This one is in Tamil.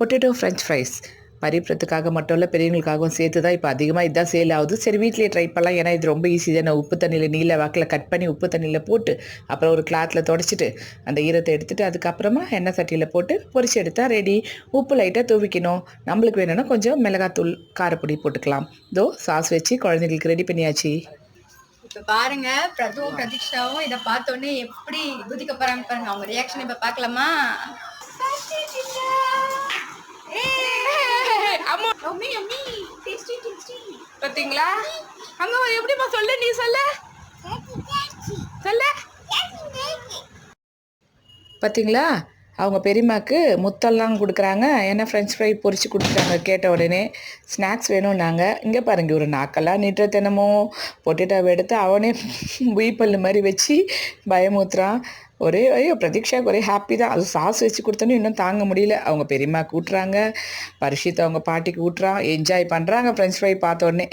பொட்டேட்டோ ஃப்ரெஞ்ச் ஃப்ரைஸ் பறிப்புறதுக்காக மட்டும் இல்லை பெரியவங்களுக்காகவும் சேர்த்து தான் இப்போ அதிகமாக இதான் சேல் ஆகுது. சரி வீட்டிலே ட்ரை பண்ணலாம். ஏன்னா இது ரொம்ப ஈஸி தானே. உப்பு தண்ணியில் நீல வாக்கில் கட் பண்ணி உப்பு தண்ணியில் போட்டு அப்புறம் ஒரு கிளாத்தில் தொடச்சிட்டு அந்த ஈரத்தை எடுத்துட்டு அதுக்கப்புறமா எண்ணெய் சட்டியில் போட்டு பொரிச்சு எடுத்தால் ரெடி உப்பு லைட்டாக தூவிக்கணும். நம்மளுக்கு வேணும்னா கொஞ்சம் மிளகாத்தூள் காரப்பொடி போட்டுக்கலாம். இதோ சாஸ் வச்சு குழந்தைங்களுக்கு ரெடி பண்ணியாச்சு. இப்போ பாருங்க பிரதுவும் பிரதீக்ஷாவும் இதை பார்த்தோன்னே எப்படி குதிக்க போறாங்க பாருங்க. அவங்க ரியாக்ஷன் இப்போ பார்க்கலாமா? அம்மா அம்மி டேஸ்டி டேஸ்டி பார்த்தீங்களா அங்கே எப்படிம்மா சொல்லு நீ சொல்ல. சொல்ல. பார்த்தீங்களா அவங்க பெரியம்மாக்கு முத்தெல்லாம் கொடுக்குறாங்க. ஏன்னா ஃப்ரெஞ்ச் ஃப்ரை பொறிச்சு கொடுக்குறாங்க கேட்ட உடனே ஸ்நாக்ஸ் வேணும்னாங்க. இங்கே பாருங்க ஒரு நாக்கெல்லாம் நீட்ட தினமும் பொட்டேட்டோவை எடுத்து அவனே பல்லு மாதிரி வச்சு பயமுத்துறான் ஒரே ஐயோ பிரதீக்ஷாவுக்கு ஒரே ஹாப்பி தான். அது சாஸ் வச்சு கொடுத்தோன்னு இன்னும் தாங்க முடியல. அவங்க பெரியம்மா கூட்டுறாங்க. பரிஷித் அவங்க பாட்டிக்கு ஊட்டுறான். என்ஜாய் பண்ணுறாங்க ஃப்ரெஞ்ச் ஃப்ரை பார்த்த உடனே.